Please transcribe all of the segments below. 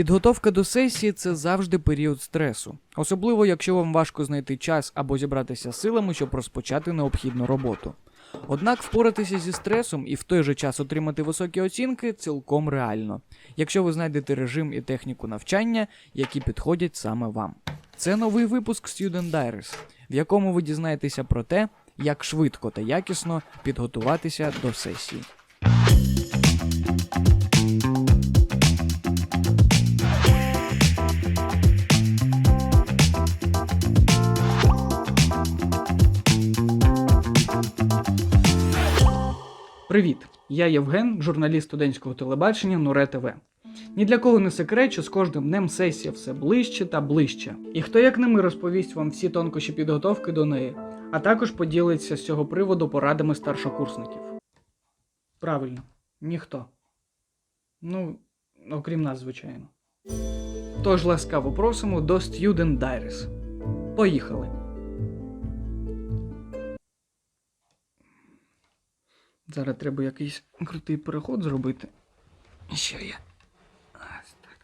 Підготовка до сесії це завжди період стресу, особливо якщо вам важко знайти час або зібратися силами, щоб розпочати необхідну роботу. Однак впоратися зі стресом і в той же час отримати високі оцінки цілком реально, якщо ви знайдете режим і техніку навчання, які підходять саме вам. Це новий випуск Student Diaries, в якому ви дізнаєтеся про те, як швидко та якісно підготуватися до сесії. Привіт! Я Євген, журналіст студентського телебачення Нуре ТВ. Ні для кого не секрет, що з кожним днем сесія все ближче та ближче. І хто як не ми розповість вам всі тонкощі підготовки до неї, а також поділиться з цього приводу порадами старшокурсників. Правильно, ніхто. Ну, окрім нас, звичайно. Тож ласкаво просимо до Student Diaries. Поїхали! Зараз треба якийсь крутий переход зробити. Що я? Ось так.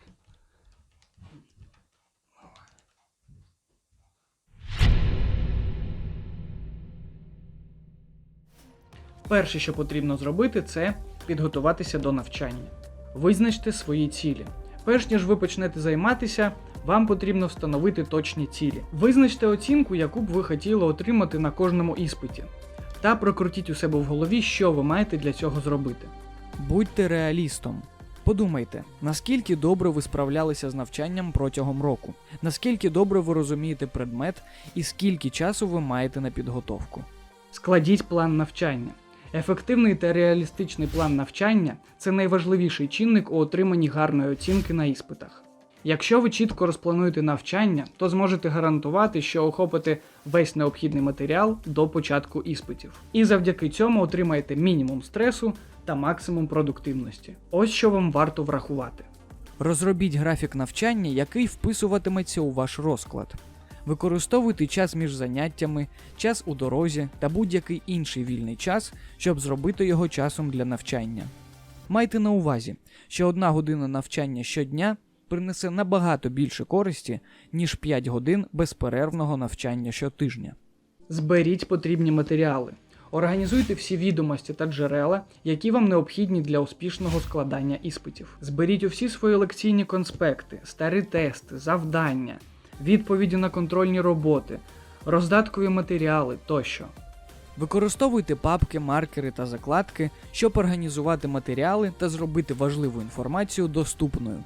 Перше, що потрібно зробити, це підготуватися до навчання. Визначте свої цілі. Перш ніж ви почнете займатися, вам потрібно встановити точні цілі. Визначте оцінку, яку б ви хотіли отримати на кожному іспиті та прокрутіть у себе в голові, що ви маєте для цього зробити. Будьте реалістом. Подумайте, наскільки добре ви справлялися з навчанням протягом року, наскільки добре ви розумієте предмет і скільки часу ви маєте на підготовку. Складіть план навчання. Ефективний та реалістичний план навчання це найважливіший чинник у отриманні гарної оцінки на іспитах. Якщо ви чітко розплануєте навчання, то зможете гарантувати, що охопите весь необхідний матеріал до початку іспитів. І завдяки цьому отримаєте мінімум стресу та максимум продуктивності. Ось що вам варто врахувати. Розробіть графік навчання, який вписуватиметься у ваш розклад. Використовуйте час між заняттями, час у дорозі та будь-який інший вільний час, щоб зробити його часом для навчання. Майте на увазі, що одна година навчання щодня принесе набагато більше користі, ніж 5 годин безперервного навчання щотижня. Зберіть потрібні матеріали. Організуйте всі відомості та джерела, які вам необхідні для успішного складання іспитів. Зберіть усі свої лекційні конспекти, старі тести, завдання, відповіді на контрольні роботи, роздаткові матеріали тощо. Використовуйте папки, маркери та закладки, щоб організувати матеріали та зробити важливу інформацію доступною.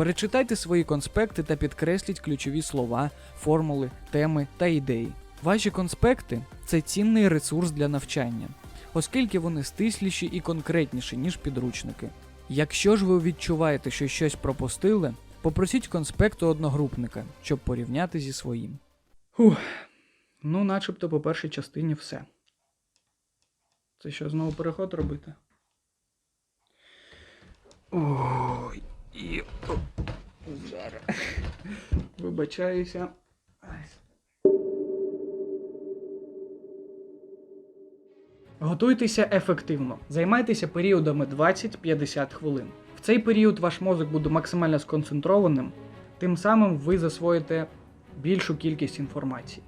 Перечитайте свої конспекти та підкресліть ключові слова, формули, теми та ідеї. Ваші конспекти це цінний ресурс для навчання, оскільки вони стисліші і конкретніші, ніж підручники. Якщо ж ви відчуваєте, що щось пропустили, попросіть конспекту одногрупника, щоб порівняти зі своїм. Фух. Ну, начебто по першій частині все. Це що, знову переход робити? Ой. І... Зараз. Вибачаюся. Готуйтеся ефективно. Займайтеся періодами 20-50 хвилин. В цей період ваш мозок буде максимально сконцентрованим, тим самим ви засвоїте більшу кількість інформації.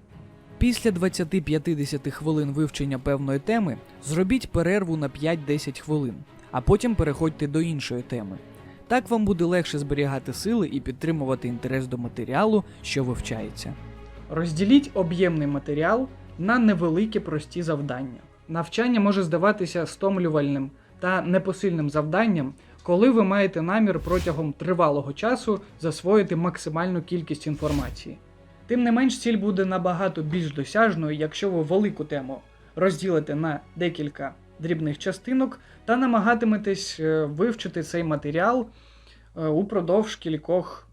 Після 20-50 хвилин вивчення певної теми зробіть перерву на 5-10 хвилин, а потім переходьте до іншої теми. Так вам буде легше зберігати сили і підтримувати інтерес до матеріалу, що вивчається. Розділіть об'ємний матеріал на невеликі прості завдання. Навчання може здаватися стомлювальним та непосильним завданням, коли ви маєте намір протягом тривалого часу засвоїти максимальну кількість інформації. Тим не менш, ціль буде набагато більш досяжною, якщо ви велику тему розділите на декілька дрібних частинок та намагатиметесь е, вивчити цей матеріал е, упродовж кількох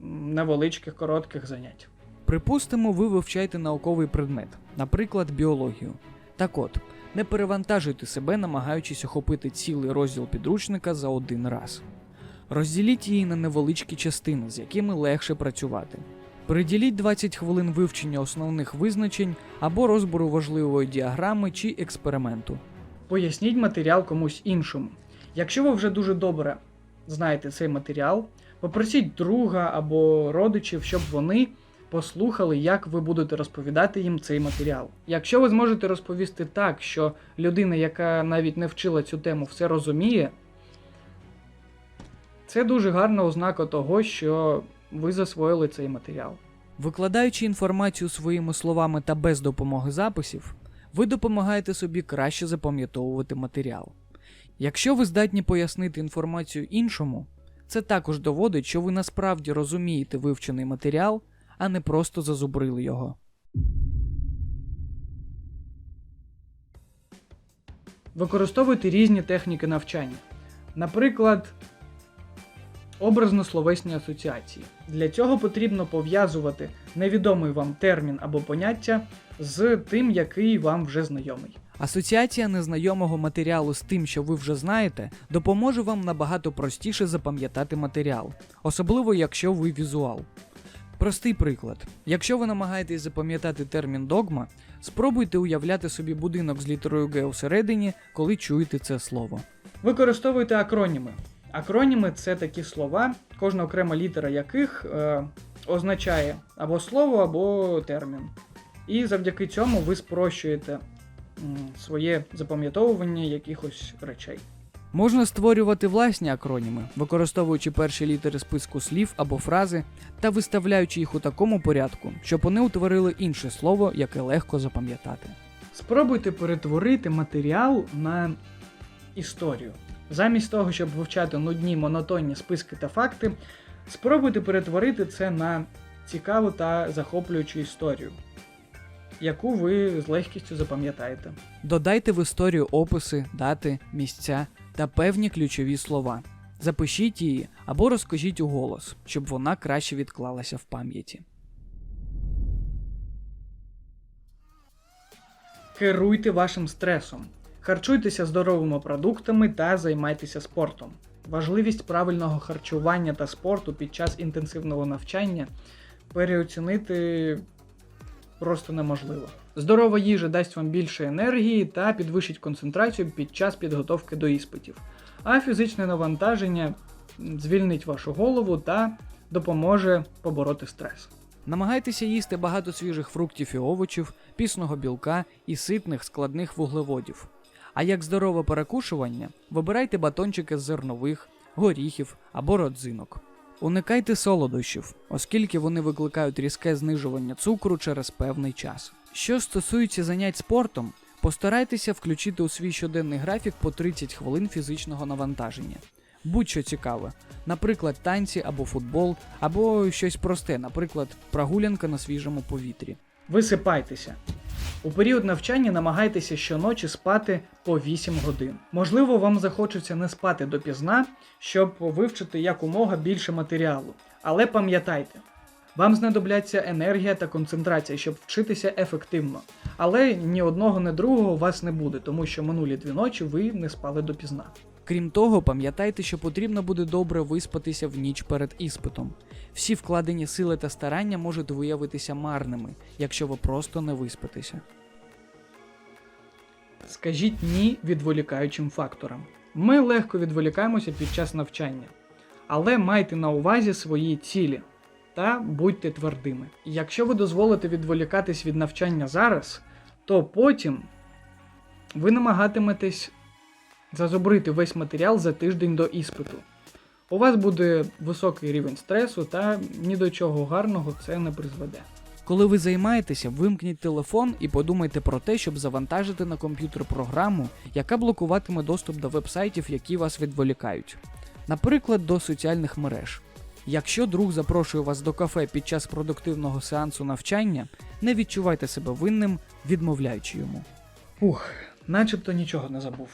невеличких коротких занять. Припустимо, ви вивчаєте науковий предмет, наприклад, біологію. Так от, не перевантажуйте себе, намагаючись охопити цілий розділ підручника за один раз. Розділіть її на невеличкі частини, з якими легше працювати. Приділіть 20 хвилин вивчення основних визначень або розбору важливої діаграми чи експерименту. Поясніть матеріал комусь іншому. Якщо ви вже дуже добре знаєте цей матеріал, Попросіть друга або родичів, щоб вони послухали, як ви будете розповідати їм цей матеріал. Якщо ви зможете розповісти так, що людина, яка навіть не вчила цю тему, все розуміє, це дуже гарна ознака того, що ви засвоїли цей матеріал. Викладаючи інформацію своїми словами та без допомоги записів, ви допомагаєте собі краще запам'ятовувати матеріал. Якщо ви здатні пояснити інформацію іншому, це також доводить, що ви насправді розумієте вивчений матеріал, а не просто зазубрили його. Використовуйте різні техніки навчання. Наприклад, образно-словесні асоціації. Для цього потрібно пов'язувати невідомий вам термін або поняття з тим, який вам вже знайомий. Асоціація незнайомого матеріалу з тим, що ви вже знаєте, допоможе вам набагато простіше запам'ятати матеріал, особливо якщо ви візуал. Простий приклад: якщо ви намагаєтесь запам'ятати термін догма, спробуйте уявляти собі будинок з літерою Г усередині, коли чуєте це слово. Використовуйте акроніми. Акроніми це такі слова, кожна окрема літера яких е, означає або слово, або термін. І завдяки цьому ви спрощуєте своє запам'ятовування якихось речей. Можна створювати власні акроніми, використовуючи перші літери списку слів або фрази та виставляючи їх у такому порядку, щоб вони утворили інше слово, яке легко запам'ятати. Спробуйте перетворити матеріал на історію. Замість того, щоб вивчати нудні монотонні списки та факти, спробуйте перетворити це на цікаву та захоплюючу історію, яку ви з легкістю запам'ятаєте. Додайте в історію описи, дати, місця та певні ключові слова. Запишіть її або розкажіть у голос, щоб вона краще відклалася в пам'яті. Керуйте вашим стресом. Харчуйтеся здоровими продуктами та займайтеся спортом. Важливість правильного харчування та спорту під час інтенсивного навчання переоцінити просто неможливо. Здорова їжа дасть вам більше енергії та підвищить концентрацію під час підготовки до іспитів. А фізичне навантаження звільнить вашу голову та допоможе побороти стрес. Намагайтеся їсти багато свіжих фруктів і овочів, пісного білка і ситних складних вуглеводів. А як здорове перекушування, вибирайте батончики з зернових, горіхів або родзинок. Уникайте солодощів, оскільки вони викликають різке знижування цукру через певний час. Що стосується занять спортом, постарайтеся включити у свій щоденний графік по 30 хвилин фізичного навантаження. Будь-що цікаве, наприклад, танці або футбол, або щось просте, наприклад, прогулянка на свіжому повітрі. Висипайтеся. У період навчання намагайтеся щоночі спати по 8 годин. Можливо, вам захочеться не спати допізна, щоб вивчити якомога більше матеріалу. Але пам'ятайте, вам знадобляться енергія та концентрація, щоб вчитися ефективно. Але ні одного, ні другого у вас не буде, тому що минулі дві ночі ви не спали допізна. Крім того, пам'ятайте, що потрібно буде добре виспатися в ніч перед іспитом. Всі вкладені сили та старання можуть виявитися марними, якщо ви просто не виспитеся. Скажіть ні відволікаючим факторам. Ми легко відволікаємося під час навчання, але майте на увазі свої цілі та будьте твердими. Якщо ви дозволите відволікатись від навчання зараз, то потім ви намагатиметесь зазубрити весь матеріал за тиждень до іспиту. У вас буде високий рівень стресу та ні до чого гарного це не призведе. Коли ви займаєтеся, вимкніть телефон і подумайте про те, щоб завантажити на комп'ютер програму, яка блокуватиме доступ до вебсайтів, які вас відволікають, наприклад, до соціальних мереж. Якщо друг запрошує вас до кафе під час продуктивного сеансу навчання, не відчувайте себе винним, відмовляючи йому. Ух, начебто нічого не забув.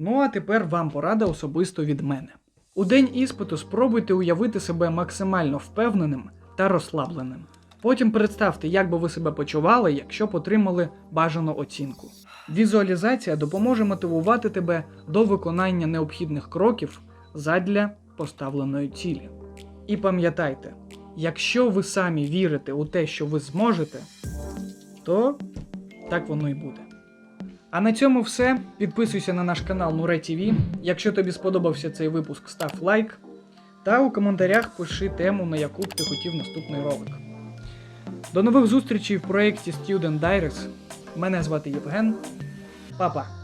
Ну а тепер вам порада особисто від мене. У день іспиту спробуйте уявити себе максимально впевненим та розслабленим. Потім представте, як би ви себе почували, якщо б отримали бажану оцінку. Візуалізація допоможе мотивувати тебе до виконання необхідних кроків задля поставленої цілі. І пам'ятайте, якщо ви самі вірите у те, що ви зможете, то так воно і буде. А на цьому все. Підписуйся на наш канал Нуре ТВ. Якщо тобі сподобався цей випуск, став лайк. Та у коментарях пиши тему, на яку б ти хотів наступний ролик. До нових зустрічей в проєкті Student Diaries. Мене звати Євген. Па-па!